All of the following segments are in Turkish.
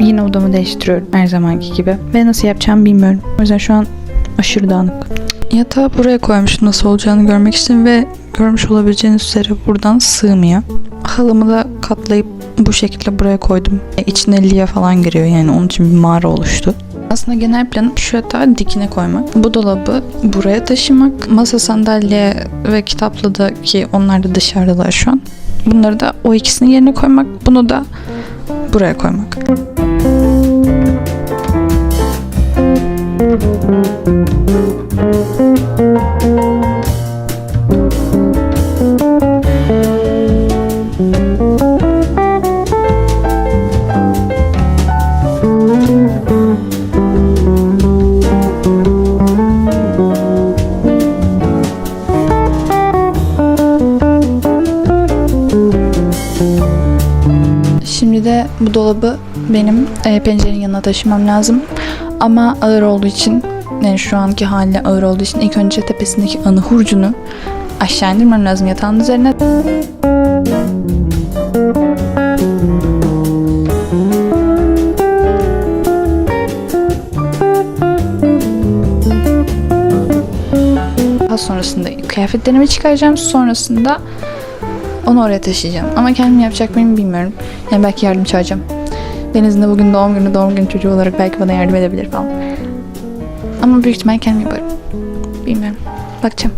Yine odamı değiştiriyorum her zamanki gibi. Ve nasıl yapacağımı bilmiyorum. O yüzden şu an aşırı dağınık. Yatağı buraya koymuştum nasıl olacağını görmek için ve görmüş olabileceğiniz üzere buradan sığmıyor. Halımı da katlayıp bu şekilde buraya koydum. E, İçine liye falan giriyor yani onun için bir mağara oluştu. Aslında genel planım şu yatağı dikine koymak. Bu dolabı buraya taşımak. Masa sandalye ve kitaplı da ki onlar da dışarıdalar şu an. Bunları da o ikisinin yerine koymak. Bunu da buraya koymak. Şimdi de bu dolabı benim e, pencerenin yanına taşımam lazım. Ama ağır olduğu için yani şu anki haline ağır olduğu için ilk önce tepesindeki anı hurcunu aşağı indirmem lazım yatağın üzerine. Daha sonrasında kıyafetlerimi çıkaracağım. Sonrasında onu oraya taşıyacağım. Ama kendim yapacak mıyım bilmiyorum. Yani belki yardım çağıracağım. Deniz'in de bugün doğum günü, doğum günü çocuğu olarak belki bana yardım edebilir falan. Ama büyük ihtimal kendim yaparım. Bilmiyorum. Bakacağım.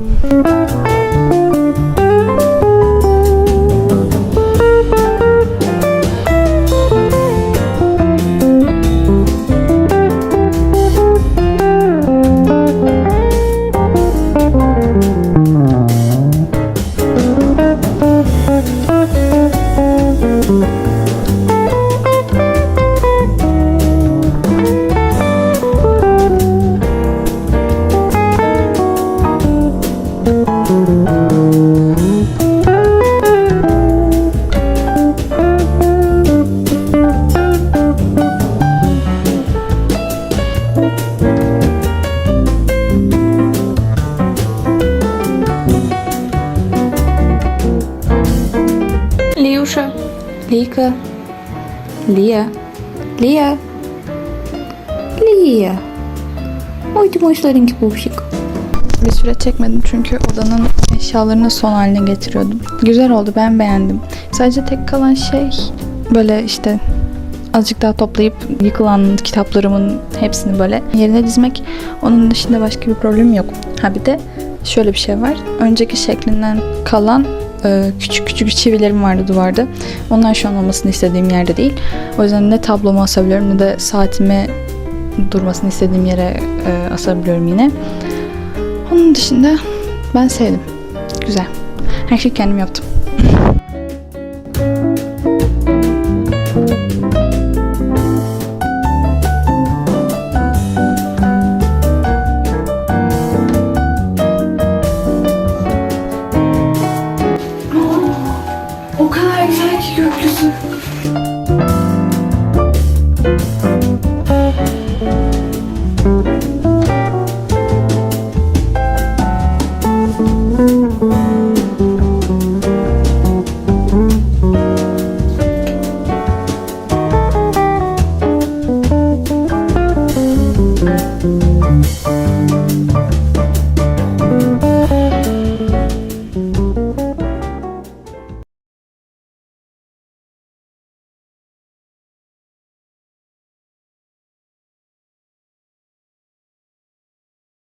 Lika, Lia, Lia, Lia. Uydumu işlerin ki bu. Şey. Bir süre çekmedim çünkü odanın eşyalarını son haline getiriyordum. Güzel oldu ben beğendim. Sadece tek kalan şey böyle işte azıcık daha toplayıp yıkılan kitaplarımın hepsini böyle yerine dizmek. Onun dışında başka bir problem yok. Ha bir de şöyle bir şey var. Önceki şeklinden kalan e, küçük küçük çivilerim vardı duvarda. Onlar şu an olmasını istediğim yerde değil. O yüzden ne tablomu asabiliyorum ne de saatimi durmasını istediğim yere e, asabiliyorum yine. Onun dışında ben sevdim. Güzel. Her şeyi kendim yaptım.